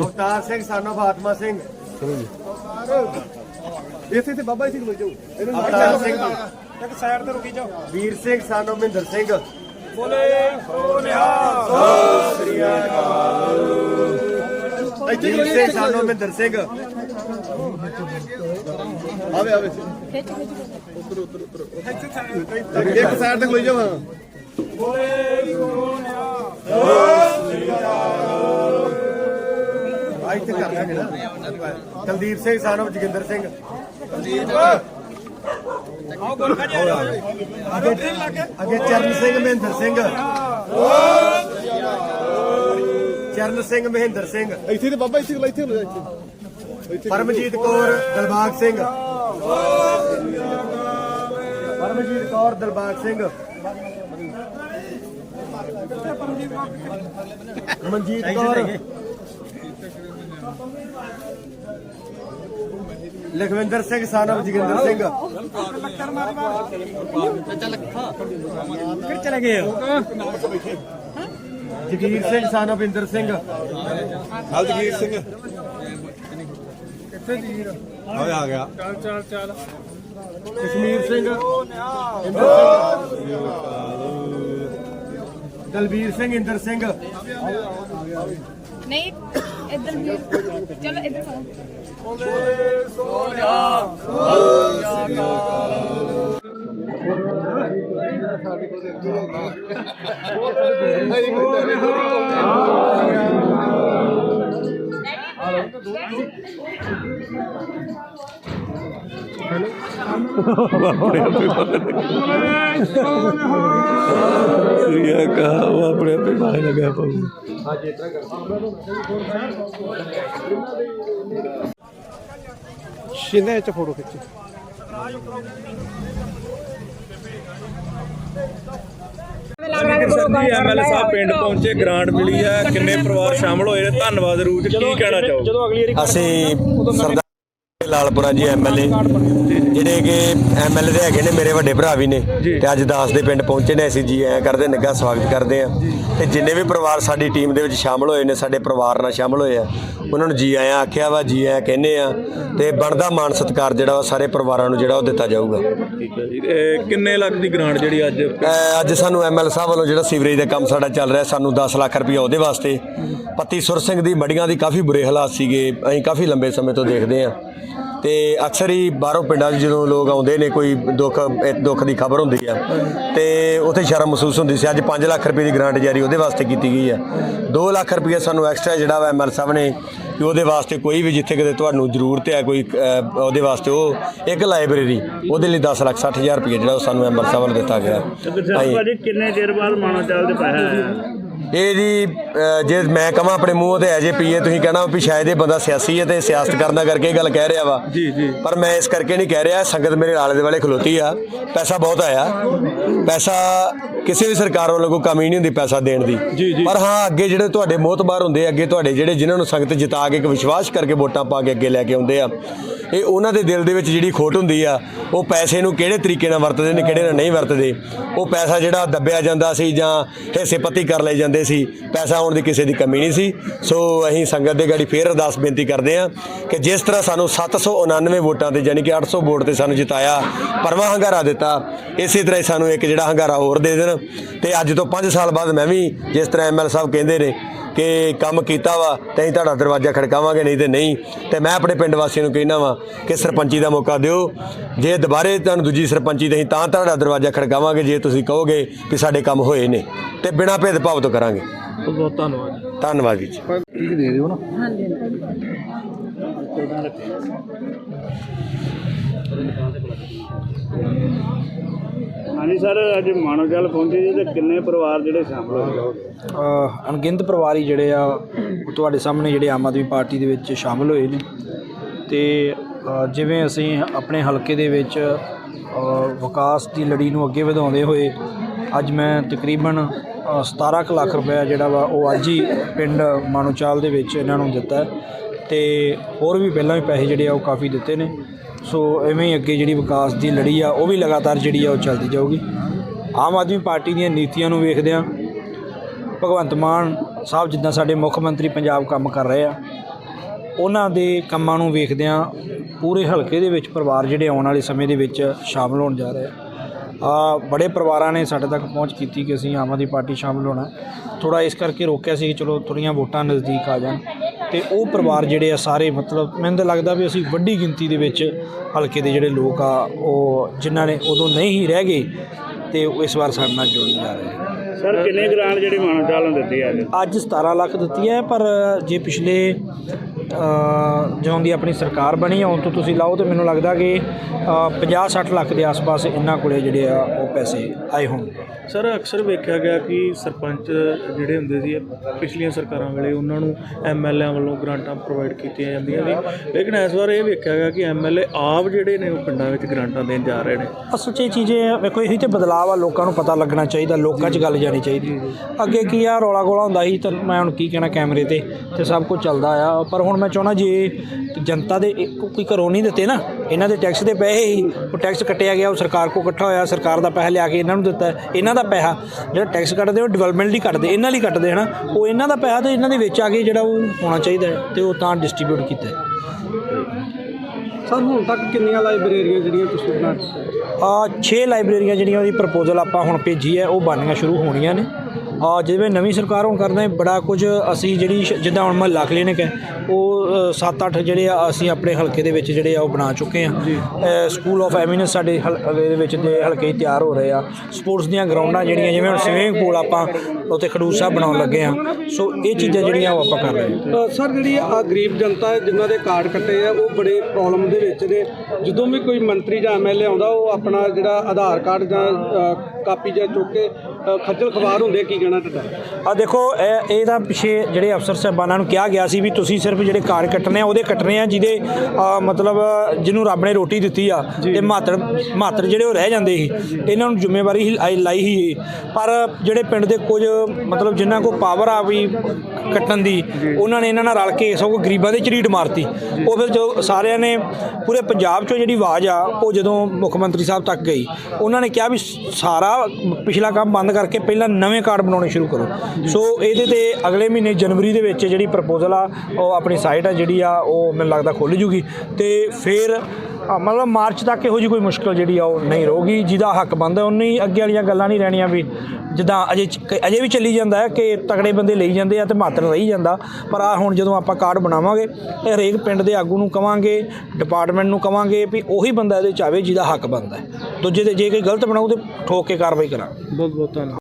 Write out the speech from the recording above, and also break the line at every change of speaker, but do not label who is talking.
ਅਵਤਾਰ ਸਿੰਘ ਸਾਨੋ ਫਾਤਮਾ ਸਿੰਘ।
ਇੱਥੇ ਇੱਥੇ ਬਾਬਾ ਇੱਥੇ ਖਲੋ ਜਾਓ। ਇਹਨੂੰ
ਅਵਤਾਰ ਸਿੰਘ।
ਇੱਕ ਸਾਈਡ ਤੇ ਰੁਕੀ ਜਾਓ।
ਵੀਰ ਸਿੰਘ ਸਾਨੋ ਮਹਿੰਦਰ ਸਿੰਘ।
ਇੱਥੇ
ਵੀਰ ਸਿੰਘ ਸਾਨੋ ਮਹਿੰਦਰ ਸਿੰਘ।
ਆਵੇ ਆਵੇ। ਉੱਤਰ ਉੱਤਰ ਉੱਤਰ ਇੱਕ ਸਾਈਡ ਤੇ ਖਲੋ ਜਾਓ ਹਾਂ।
ਆ ਇੱਥੇ ਕਰ ਲਾਂਗੇ ਨਾ। ਕੁਲਦੀਪ ਸਿੰਘ ਸਾਨੋ ਜੋਗਿੰਦਰ ਸਿੰਘ। ਅੱਗੇ ਚਰਨ ਸਿੰਘ ਮਹਿੰਦਰ ਸਿੰਘ। ਚਰਨ ਸਿੰਘ ਮਹਿੰਦਰ ਸਿੰਘ।
ਇੱਥੇ ਤੇ ਬਾਬਾ ਇੱਥੇ। ਇੱਥੇ
ਪਰਮਜੀਤ ਕੌਰ ਦਿਲਬਾਗ ਸਿੰਘ। ਪਰਮਜੀਤ ਕੌਰ ਦਿਲਬਾਗ ਸਿੰਘ। ਮਨਜੀਤ ਕੌਰ। ਲਖਵਿੰਦਰ ਸਿੰਘ ਸਾਨਵ ਜੋਗਿੰਦਰ ਸਿੰਘ। ਫਿਰ ਚਲੇ ਗਏ ਜਗੀਰ ਸਿੰਘ ਸਾਨਵ ਇੰਦਰ ਸਿੰਘ।
ਹਲਦਗੀਰ ਸਿੰਘ। ਕਿੱਥੇ ਜੀਰ ਆਵੇ ਆ ਗਿਆ।
ਕਸ਼ਮੀਰ ਸਿੰਘ। ਇੰਦਰ ਸਿੰਘ। ਦਲਬੀਰ ਸਿੰਘ ਇੰਦਰ ਸਿੰਘ।
ਨਹੀਂ ਇੱਧਰ ਵੀ। ਚਲੋ ਇੱਧਰ ਆਓ
ਇਹ ਕਹਾ ਉਹ ਆਪਣੇ ਆਪੇ ਬਾਹਰ ਲਗਾ ਪਾਉ
ਸ਼ਿੰਦੇ ਚ ਫੋਟੋ ਖਿੱਚੀ।
ਜੀ ਐਮਐਲਏ ਸਾਹਿਬ ਪਿੰਡ ਪਹੁੰਚੇ ਗ੍ਰਾਂਟ ਮਿਲੀ ਹੈ ਕਿੰਨੇ ਪਰਿਵਾਰ ਸ਼ਾਮਲ ਹੋਏ ਨੇ ਧੰਨਵਾਦ ਰੂਪ ਚ ਕੀ ਕਹਿਣਾ ਚਾਹੋਗੇ?
ਅਸੀਂ ਲਾਲਪੁਰਾ ਜੀ ਐਮਐਲਏ ਜਿਹੜੇ ਕਿ ਐਮਐਲਏ ਦੇ ਹੈਗੇ ਨੇ ਮੇਰੇ ਵੱਡੇ ਭਰਾ ਵੀ ਨੇ ਤੇ ਅੱਜ ਦਾਸ ਦੇ ਪਿੰਡ ਪਹੁੰਚੇ ਨੇ ਅਸੀਂ ਜੀ ਐ ਕਰਦੇ ਨਿੱਘਾ ਸਵਾਗਤ ਕਰਦੇ ਆ। ਤੇ ਜਿੰਨੇ ਵੀ ਪਰਿਵਾਰ ਸਾਡੀ ਟੀਮ ਦੇ ਵਿੱਚ ਸ਼ਾਮਲ ਹੋਏ ਨੇ ਸਾਡੇ ਪਰਿਵਾਰ ਨਾਲ ਸ਼ਾਮਲ ਹੋਏ ਆ ਉਹਨਾਂ ਨੂੰ ਜੀ ਆਇਆਂ ਆਖਿਆ ਵਾ ਜੀ ਆਇਆਂ ਕਹਿੰਦੇ ਆ ਤੇ ਬਣਦਾ ਮਾਨ ਸਤਿਕਾਰ ਜਿਹੜਾ ਵਾ ਸਾਰੇ ਪਰਿਵਾਰਾਂ ਨੂੰ ਜਿਹੜਾ ਉਹ ਦਿੱਤਾ ਜਾਊਗਾ।
ਠੀਕ ਹੈ ਜੀ। ਇਹ ਕਿੰਨੇ ਲੱਖ ਦੀ ਗ੍ਰਾਂਟ ਜਿਹੜੀ ਅੱਜ?
ਅਹ ਅੱਜ ਸਾਨੂੰ ਐਮਐਲ ਸਾਹਿਬ ਵੱਲੋਂ ਜਿਹੜਾ ਸੀਵਰੇਜ ਦਾ ਕੰਮ ਸਾਡਾ ਚੱਲ ਰਿਹਾ ਸਾਨੂੰ 10 ਲੱਖ ਰੁਪਏ ਉਹਦੇ ਵਾਸਤੇ। ਪੱਤੀ ਸੁਰ ਸਿੰਘ ਦੀ ਮੜੀਆਂ ਦੀ ਕਾਫੀ ਬੁਰੇ ਹਾਲਾਤ ਸੀਗੇ ਅਸੀਂ ਕਾਫੀ ਲੰਬੇ ਸਮੇਂ ਤੋਂ ਦੇਖਦੇ ਆ ਤੇ ਅਕਸਰ ਹੀ ਬਾਹਰੋਂ ਪਿੰਡਾਂ 'ਚ ਜਦੋਂ ਲੋਕ ਆਉਂਦੇ ਨੇ ਕੋਈ ਦੁੱਖ ਦੁੱਖ ਦੀ ਖਬਰ ਹੁੰਦੀ ਆ। ਤੇ ਉੱਥੇ ਸ਼ਰਮ ਮਹਿਸੂਸ ਹੁੰਦੀ ਸੀ। ਅੱਜ 5 ਲੱਖ ਰੁਪਏ ਦੀ ਗ੍ਰਾਂਟ ਜਾਰੀ ਉਹਦੇ ਵਾਸਤੇ ਕੀਤੀ ਗਈ ਆ। 2 ਲੱਖ ਰੁਪਏ ਸਾਨੂੰ ਐਕਸਟਰਾ ਜਿਹੜਾ ਵਾ ਐਮਐਲ ਸਾਹਿਬ ਨੇ ਕਿ ਉਹਦੇ ਵਾਸਤੇ ਕੋਈ ਵੀ ਜਿੱਥੇ ਕਿਤੇ ਤੁਹਾਨੂੰ ਜ਼ਰੂਰਤ ਹੈ ਕੋਈ ਉਹਦੇ ਵਾਸਤੇ ਉਹ ਇੱਕ ਲਾਇਬ੍ਰੇਰੀ ਉਹਦੇ ਲਈ 10 ਲੱਖ 60 ਹਜ਼ਾਰ ਰੁਪਏ ਜਿਹੜਾ ਉਹ ਸਾਨੂੰ ਐਮਐਲ ਸਾਹਿਬ ਵੱਲੋਂ ਦਿੱਤਾ ਗਿਆ।
ਕਿੰਨੇ ਚਿਰ ਬਾਅਦ ਮਾਨੋ ਚਾਲ ਦੇ ਪੈਸਾ
ਇਹ ਜੀ ਜੇ ਮੈਂ ਕਹਾਂ ਆਪਣੇ ਮੂੰਹੋਂ ਤੇ ਐਜੇ ਪੀਏ ਤੁਸੀਂ ਕਹਿਣਾ ਵੀ ਸ਼ਾਇਦ ਇਹ ਬੰਦਾ ਸਿਆਸੀ ਹੈ ਤੇ ਸਿਆਸਤ ਕਰਨਾ ਕਰਕੇ ਇਹ ਗੱਲ ਕਹਿ ਰਿਹਾ ਵਾ।
ਜੀ, ਜੀ।
ਪਰ ਮੈਂ ਇਸ ਕਰਕੇ ਨਹੀਂ ਕਹਿ ਰਿਹਾ ਸੰਗਤ ਮੇਰੇ ਆਲੇ ਦੇ ਵਾਲੇ ਖਲੋਤੀ ਆ। ਪੈਸਾ ਬਹੁਤ ਆਇਆ। ਪੈਸਾ ਕਿਸੇ ਵੀ ਸਰਕਾਰ ਵੱਲੋਂ ਕੋਈ ਕਮੀ ਨਹੀਂ ਹੁੰਦੀ ਪੈਸਾ ਦੇਣ ਦੀ। ਪਰ ਹਾਂ ਅੱਗੇ ਜਿਹੜੇ ਤੁਹਾਡੇ ਮੋਤਬਾਰ ਹੁੰਦੇ ਅੱਗੇ ਤੁਹਾਡੇ ਜਿਹੜੇ ਜਿਨ੍ਹਾਂ ਨੂੰ ਸੰਗਤ ਜਿਤਾ ਕੇ ਇੱਕ ਵਿਸ਼ਵਾਸ ਕਰਕੇ ਵੋਟਾਂ ਪਾ ਕੇ ਅੱਗੇ ਲੈ ਕੇ ਆਉਂਦੇ ਆ ਇਹ ਉਹਨਾਂ ਦੇ ਦਿਲ ਦੇ ਵਿੱਚ ਜਿਹੜੀ ਖੋਟ ਹੁੰਦੀ ਆ ਉਹ ਪੈਸੇ ਨੂੰ ਕਿਹੜੇ ਤਰੀਕੇ ਨਾਲ ਵਰਤਦੇ ਨੇ ਕਿਹੜੇ ਨਾਲ ਨਹੀਂ ਵਰਤਦੇ। ਉਹ ਪੈਸਾ ਜਿਹੜਾ ਦੱਬਿਆ ਜਾਂਦਾ ਸੀ ਜਾਂ ਹਿੱਸੇ ਪੱਤੀ ਕਰ ਲਏ ਜਾਂਦੇ ਸੀ, ਪੈਸਾ ਆਉਣ ਦੀ ਕਿਸੇ ਦੀ ਕਮੀ ਨਹੀਂ ਸੀ। ਸੋ ਅਸੀਂ ਸੰਗਤ ਦੇ ਗਾੜੀ ਫੇਰ ਅਰਦਾਸ ਬੇਨਤੀ ਕਰਦੇ ਹਾਂ ਕਿ ਜਿਸ ਤਰ੍ਹਾਂ ਸਾਨੂੰ 799 ਵੋਟਾਂ ਤੇ ਯਾਨੀ ਕਿ 800 ਵੋਟ ਤੇ ਸਾਨੂੰ ਜਿਤਾਇਆ ਪਰਮਾ ਹੰਗਾਰਾ ਦਿੱਤਾ, ਇਸੇ ਤਰ੍ਹਾਂ ਹੀ ਸਾਨੂੰ ਇੱਕ ਜਿਹੜਾ ਹੰਗਾਰਾ ਹੋਰ ਦੇ ਦੇਣ। ਤੇ ਅੱਜ ਤੋਂ 5 ਸਾਲ ਬਾਅਦ ਮੈਂ ਵੀ ਜਿਸ ਤਰ੍ਹਾਂ ਐਮਐਲ ਸਾਹਿਬ ਕਹਿੰਦੇ ਨੇ ਕਿ ਕੰਮ ਕੀਤਾ ਵਾ ਤੇ ਅਸੀਂ ਤੁਹਾਡਾ ਦਰਵਾਜ਼ਾ ਖੜਕਾਵਾਂਗੇ ਨਹੀਂ ਤੇ ਨਹੀਂ। ਤੇ ਮੈਂ ਆਪਣੇ ਪਿੰਡ ਵਾਸੀਆਂ ਨੂੰ ਕਹਿਣਾ ਵਾ ਕਿ ਸਰਪੰਚੀ ਦਾ ਮੌਕਾ ਦਿਓ। ਜੇ ਦੁਬਾਰੇ ਤੁਹਾਨੂੰ ਦੂਜੀ ਸਰਪੰਚੀ ਦੇ ਅਸੀਂ ਤਾਂ ਤੁਹਾਡਾ ਦਰਵਾਜ਼ਾ ਖੜਕਾਵਾਂਗੇ ਜੇ ਤੁਸੀਂ ਕਹੋਗੇ ਕਿ ਸਾਡੇ ਕੰਮ ਹੋਏ ਨੇ ਤੇ ਬਿਨਾਂ ਭੇਦਭਾਵ ਤੋਂ ਕਰਾਂਗੇ।
ਬਹੁਤ ਬਹੁਤ ਧੰਨਵਾਦ
ਧੰਨਵਾਦ ਜੀ।
ਹਾਂਜੀ। ਹਾਂਜੀ ਸਰ ਅੱਜ ਮਾਨੋ ਪਹੁੰਚੇ ਜੀ ਤੇ ਕਿੰਨੇ ਪਰਿਵਾਰ ਜਿਹੜੇ ਸ਼ਾਮਲ ਹੋਏ?
ਅ, ਅਣਗਿਣਤ ਪਰਿਵਾਰੀ ਜਿਹੜੇ ਆ ਉਹ ਤੁਹਾਡੇ ਸਾਹਮਣੇ ਜਿਹੜੇ ਆਮ ਆਦਮੀ ਪਾਰਟੀ ਦੇ ਵਿੱਚ ਸ਼ਾਮਲ ਹੋਏ ਨੇ। ਤੇ ਅ, ਜਿਵੇਂ ਅਸੀਂ ਆਪਣੇ ਹਲਕੇ ਦੇ ਵਿੱਚ ਅ, ਵਿਕਾਸ ਦੀ ਲੜੀ ਨੂੰ ਅੱਗੇ ਵਧਾਉਂਦੇ ਹੋਏ ਅੱਜ ਮੈਂ ਤਕਰੀਬਨ ਅ, 17 ਕੁ ਲੱਖ ਰੁਪਏ ਜਿਹੜਾ ਵਾ ਉਹ ਅੱਜ ਹੀ ਪਿੰਡ ਮਾਨੋਚਾਲ ਦੇ ਵਿੱਚ ਇਹਨਾਂ ਨੂੰ ਦਿੱਤਾ ਹੈ। ਤੇ ਹੋਰ ਵੀ ਪਹਿਲਾਂ ਵੀ ਪੈਸੇ ਜਿਹੜੇ ਆ ਉਹ ਕਾਫੀ ਦਿੱਤੇ ਨੇ। ਸੋ ਐਵੇਂ ਹੀ ਅੱਗੇ ਜਿਹੜੀ ਵਿਕਾਸ ਦੀ ਲੜੀ ਆ, ਉਹ ਵੀ ਲਗਾਤਾਰ ਜਿਹੜੀ ਆ, ਉਹ ਚੱਲਦੀ ਜਾਊਗੀ। ਆਮ ਆਦਮੀ ਪਾਰਟੀ ਦੀਆਂ ਨੀਤੀਆਂ ਨੂੰ ਵੇਖਦੇ ਆ ਭਗਵੰਤ ਮਾਨ ਸਾਹਿਬ ਜਿੱਦਾਂ ਸਾਡੇ ਮੁੱਖ ਮੰਤਰੀ ਪੰਜਾਬ ਕੰਮ ਕਰ ਰਹੇ ਆ, ਉਹਨਾਂ ਦੇ ਕੰਮਾਂ ਨੂੰ ਵੇਖਦਿਆਂ ਪੂਰੇ ਹਲਕੇ ਦੇ ਵਿੱਚ ਪਰਿਵਾਰ ਜਿਹੜੇ ਆਉਣ ਵਾਲੇ ਸਮੇਂ ਦੇ ਵਿੱਚ ਸ਼ਾਮਲ ਹੋਣ ਜਾ ਰਹੇ ਆ। ਆ ਬੜੇ ਪਰਿਵਾਰਾਂ ਨੇ ਸਾਡੇ ਤੱਕ ਪਹੁੰਚ ਕੀਤੀ ਕਿ ਅਸੀਂ ਆਮ ਆਦਮੀ ਪਾਰਟੀ ਸ਼ਾਮਲ ਹੋਣਾ। ਥੋੜਾ ਇਸ ਕਰਕੇ ਰੋਕਿਆ ਸੀ ਕਿ ਚਲੋ ਥੋੜੀਆਂ ਵੋਟਾਂ ਨਜ਼ਦੀਕ ਆ ਜਾਣ। ਤੇ ਉਹ ਪਰਿਵਾਰ ਜਿਹੜੇ ਆ ਸਾਰੇ ਮਤਲਬ ਮੈਨੂੰ ਤਾਂ ਲੱਗਦਾ ਵੀ ਅਸੀਂ ਵੱਡੀ ਗਿਣਤੀ ਦੇ ਵਿੱਚ ਹਲਕੇ ਦੇ ਜਿਹੜੇ ਲੋਕ ਆ ਉਹ ਜਿਨ੍ਹਾਂ ਨੇ ਉਦੋਂ ਨਹੀਂ ਹੀ ਰਹਿ ਗਏ ਤੇ ਉਹ ਇਸ ਵਾਰ ਸਾਡੇ ਨਾਲ ਜੁੜਨ ਜਾ ਰਹੇ
ਸਰ ਕਿੰਨੇ ਗ੍ਰਾਂਟ ਜਿਹੜੀ ਮਾਨਵ ਚਾਲ ਨੂੰ ਦਿੱਤੀ ਅੱਜ?
ਅੱਜ 17 ਲੱਖ ਦਿੱਤੀ ਹੈ ਪਰ ਜੇ ਪਿਛਲੇ ਜਦੋਂ ਦੀ ਆਪਣੀ ਸਰਕਾਰ ਬਣੀ ਉਦੋਂ ਤੋਂ ਤੁਸੀਂ ਲਾਓ ਤੇ ਮੈਨੂੰ ਲੱਗਦਾ ਕਿ 50-60 ਲੱਖ ਦੇ ਆਸ-ਪਾਸ ਇਹਨਾਂ ਕੋਲੇ ਜਿਹੜੇ ਆ ਉਹ ਪੈਸੇ ਆਏ ਹੋਣਗੇ
ਸਰ ਅਕਸਰ ਵੇਖਿਆ ਗਿਆ ਕਿ ਸਰਪੰਚ ਜਿਹੜੇ ਹੁੰਦੇ ਸੀ ਪਿਛਲੀਆਂ ਸਰਕਾਰਾਂ ਵੇਲੇ ਉਹਨਾਂ ਨੂੰ ਐਮਐਲਏ ਵੱਲੋਂ ਗ੍ਰਾਂਟਾਂ ਪ੍ਰੋਵਾਈਡ ਕੀਤੀਆਂ ਜਾਂਦੀਆਂ ਸੀ। ਲੇਕਿਨ ਇਸ ਵਾਰ ਇਹ ਵੇਖਿਆ ਗਿਆ ਕਿ ਐਮਐਲਏ ਆਪ ਜਿਹੜੇ ਨੇ ਉਹ ਪਿੰਡਾਂ ਵਿੱਚ ਗ੍ਰਾਂਟਾਂ ਦੇਣ ਜਾ ਰਹੇ ਨੇ।
ਅਸਲ 'ਚ ਇਹ ਚੀਜ਼ੇ ਵੇਖੋ ਇਹੀ ਤੇ ਬਦਲਾਅ ਆ ਲੋਕਾਂ ਨੂੰ ਪਤਾ ਲੱਗਣਾ ਚਾਹੀਦਾ ਲੋਕਾਂ 'ਚ ਗੱਲ ਜਾਣੀ ਚਾਹੀਦੀ। ਅੱਗੇ ਕੀ ਆ ਰੌਲਾ ਗੋਲਾ ਹੁੰਦਾ ਸੀ ਤਾਂ ਮੈਂ ਹੁਣ ਕੀ ਕਹਿਣਾ ਕੈਮਰੇ ਤੇ ਤੇ ਸਭ ਕੁਝ ਚੱਲਦਾ ਆ ਪਰ ਹੁਣ ਮੈਂ ਚਾਹੁੰਦਾ ਜੇ ਜਨਤਾ ਦੇ ਕੋਈ ਘਰੋਂ ਨਹੀਂ ਦਿੱਤੇ ਨਾ ਇਹਨਾਂ ਦੇ ਟੈਕਸ ਦੇ ਪੈਸੇ ਹੀ ਉਹ ਟੈਕਸ ਕੱਟਿਆ ਗਿਆ ਉਹ ਸਰਕਾਰ ਕੋ ਇਕੱਠਾ ਹੋਇਆ ਸਰਕਾਰ ਦਾ ਪੈਸਾ ਲਿਆ ਕੇ ਇਹਨਾਂ ਨੂੰ ਦਿੱਤਾ। ਇਹਨਾਂ ਦਾ ਪੈਸਾ ਜਿਹੜਾ ਟੈਕਸ ਕੱਟਦੇ ਉਹ ਡਿਵੈਲਪਮੈਂਟ ਲਈ ਕੱਟਦੇ ਇਹਨਾਂ ਲਈ ਕੱਟਦੇ ਹਨਾ ਉਹ ਇਹਨਾਂ ਦਾ ਪੈਸਾ ਤੇ ਇਹਨਾਂ ਦੇ ਵਿੱਚ ਆ ਕੇ ਜਿਹੜਾ ਉਹ ਹੋਣਾ ਚਾਹੀਦਾ ਤੇ ਉਹ ਤਾਂ ਡਿਸਟ੍ਰੀਬਿਊਟ ਕੀਤਾ
ਸਰ ਹੁਣ ਤੱਕ ਕਿੰਨੀਆਂ ਲਾਇਬ੍ਰੇਰੀਆਂ ਜਿਹੜੀਆਂ ਤੁਸੀਂ ਬਣਾ
ਆ 6 ਲਾਇਬ੍ਰੇਰੀਆਂ ਜਿਹੜੀਆਂ ਉਹਦੀ ਪ੍ਰਪੋਜ਼ਲ ਆਪਾਂ ਹੁਣ ਭੇਜੀ ਹੈ ਉਹ ਬਣਨੀਆਂ ਸ਼ੁਰੂ ਹੋਣੀਆਂ ਨੇ ਆ ਜਿਵੇਂ ਨਵੀਂ ਸਰਕਾਰ ਹੁਣ ਕਰਦੇ ਬੜਾ ਕੁਝ ਅਸੀਂ ਜਿਹੜੀ ਜਿੱਦਾਂ ਹੁਣ ਮਹੱਲਾ ਕਲੀਨਿਕ ਹੈ ਉਹ 7-8 ਜਿਹੜੇ ਆ ਅਸੀਂ ਆਪਣੇ ਹਲਕੇ ਦੇ ਵਿੱਚ ਜਿਹੜੇ ਆ ਉਹ ਬਣਾ ਚੁੱਕੇ ਆ ਸਕੂਲ ਆਫ ਐਮਿਨੈਂਸ ਸਾਡੇ ਹਲਕੇ ਦੇ ਵਿੱਚ ਦੇ ਹਲਕੇ ਤਿਆਰ ਹੋ ਰਹੇ ਆ। ਸਪੋਰਟਸ ਦੀਆਂ ਗਰਾਊਂਡਾਂ ਜਿਹੜੀਆਂ ਜਿਵੇਂ ਹੁਣ ਸਵਿਮਿੰਗ ਪੂਲ ਆਪਾਂ ਉੱਥੇ ਖਡੂਰ ਸਾਹਿਬ ਬਣਾਉਣ ਲੱਗੇ ਆ ਸੋ ਇਹ ਚੀਜ਼ਾਂ ਜਿਹੜੀਆਂ ਉਹ ਆਪਾਂ ਕਰ ਰਹੇ ਹਾਂ।
ਸਰ ਜਿਹੜੀ ਆ ਗਰੀਬ ਜਨਤਾ ਜਿਨ੍ਹਾਂ ਦੇ ਕਾਰਡ ਕੱਟੇ ਆ ਉਹ ਬੜੇ ਪ੍ਰੋਬਲਮ ਦੇ ਵਿੱਚ ਨੇ। ਜਦੋਂ ਵੀ ਕੋਈ ਮੰਤਰੀ ਜਾਂ ਐਮਐਲਏ ਆਉਂਦਾ ਉਹ ਆਪਣਾ ਜਿਹੜਾ ਆਧਾਰ ਕਾਰਡ ਜਾਂ ਕਾਪੀ ਜਾਂ ਚੁੱਕ ਕੇ ਖੱਜਲ ਖਵਾਰ ਹੁੰਦੇ ਕੀ ਕਹਿਣਾ ਤੁਹਾਡਾ?
ਆ ਦੇਖੋ ਇਹ ਇਹਦਾ ਪਿਛੇ ਜਿਹੜੇ ਅਫਸਰ ਸਾਹਿਬਾਨਾਂ ਨੂੰ ਕਿਹਾ ਗਿਆ ਸੀ ਵੀ ਤੁਸੀਂ ਸਿਰਫ ਜਿਹੜੇ ਕਾਰਡ ਕੱਟਣੇ ਆ ਉਹਦੇ ਕੱਟਣੇ ਆ ਜਿਹਦੇ ਮਤਲਬ ਜਿਹਨੂੰ ਰੱਬ ਨੇ ਰੋਟੀ ਦਿੱਤੀ ਆ ਤੇ ਮਾਤਰ ਮਾਤਰ ਜਿਹੜੇ ਉਹ ਰਹਿ ਜਾਂਦੇ ਸੀ ਇਹਨਾਂ ਨੂੰ ਜ਼ਿੰਮੇਵਾਰੀ ਹੀ ਲਾਈ- ਲਾਈ ਹੀ ਪਰ ਜਿਹੜੇ ਪਿੰਡ ਦੇ ਕੁਝ ਮਤਲਬ ਜਿਨ੍ਹਾਂ ਕੋਲ ਪਾਵਰ ਆ ਵੀ ਕੱਟਣ ਦੀ ਉਹਨਾਂ ਨੇ ਇਹਨਾਂ ਨਾਲ ਰਲ ਕੇ ਸਗੋਂ ਗਰੀਬਾਂ ਦੇ ਝਰੀਟ ਮਾਰਤੀ। ਉਹ ਫਿਰ ਜੋ ਸਾਰਿਆਂ ਨੇ ਪੂਰੇ ਪੰਜਾਬ 'ਚੋਂ ਜਿਹੜੀ ਆਵਾਜ਼ ਆ ਉਹ ਜਦੋਂ ਮੁੱਖ ਮੰਤਰੀ ਸਾਹਿਬ ਤੱਕ ਗਈ ਉਹਨਾਂ ਨੇ ਕਿਹਾ ਵੀ ਸਾਰਾ ਪਿਛਲਾ ਕੰਮ ਬੰਦ ਕਰਕੇ ਪਹਿਲਾਂ ਨਵੇਂ ਕਾਰਡ ਬਣਾਉਣੇ ਸ਼ੁਰੂ ਕਰੋ। ਸੋ ਇਹਦੇ ਤੇ ਅਗਲੇ ਮਹੀਨੇ ਜਨਵਰੀ ਦੇ ਵਿੱਚ ਜਿਹੜੀ ਪ੍ਰਪੋਜ਼ਲ ਆ, ਉਹ ਆਪਣੀ ਸਾਈਟ ਆ ਜਿਹੜੀ ਆ, ਉਹ ਮੈਨੂੰ ਲੱਗਦਾ ਖੁੱਲ ਜੂਗੀ। ਤੇ ਫਿਰ ਮਤਲਬ ਮਾਰਚ ਤੱਕ ਇਹੋ ਜਿਹੀ ਕੋਈ ਮੁਸ਼ਕਲ ਜਿਹੜੀ ਆ, ਉਹ ਨਹੀਂ ਰਹੂਗੀ। ਜਿਹਦਾ ਹੱਕ ਬੰਦ ਉਨੀ ਅੱਗੇ ਵਾਲੀਆਂ ਗੱਲਾਂ ਨਹੀਂ ਰਹਿਣੀਆਂ ਵੀ ਜਿੱਦਾਂ ਅਜੇ ਅਜੇ ਵੀ ਚੱਲੀ ਜਾਂਦਾ ਹੈ ਕਿ ਤਗੜੇ ਬੰਦੇ ਲਈ ਜਾਂਦੇ ਆ ਤੇ ਮਾਤਰ ਰਹੀ ਜਾਂਦਾ। ਪਰ ਆ ਹੁਣ ਜਦੋਂ ਆਪਾਂ ਕਾਰਡ ਬਣਾਵਾਂਗੇ ਇਹ ਹਰੇਕ ਪਿੰਡ ਦੇ ਆਗੂ ਨੂੰ ਕਵਾਂਗੇ ਡਿਪਾਰਟਮੈਂਟ ਨੂੰ ਕਵਾਂਗੇ ਵੀ ਉਹੀ ਬੰਦਾ ਇਹਦੇ ਚ ਆਵੇ ਜਿਹਦਾ ਹੱਕ ਬਣਦਾ ਹੈ। ਦੂਜੇ 'ਤੇ ਜੇ ਕੋਈ ਗਲਤ ਬਣਾਉ ਤੇ ਠੋਕ ਕੇ ਕਾਰਵਾਈ ਕਰਾਂ
ਬਹੁਤ ਬਹੁਤ ਧੰਨਵਾਦ।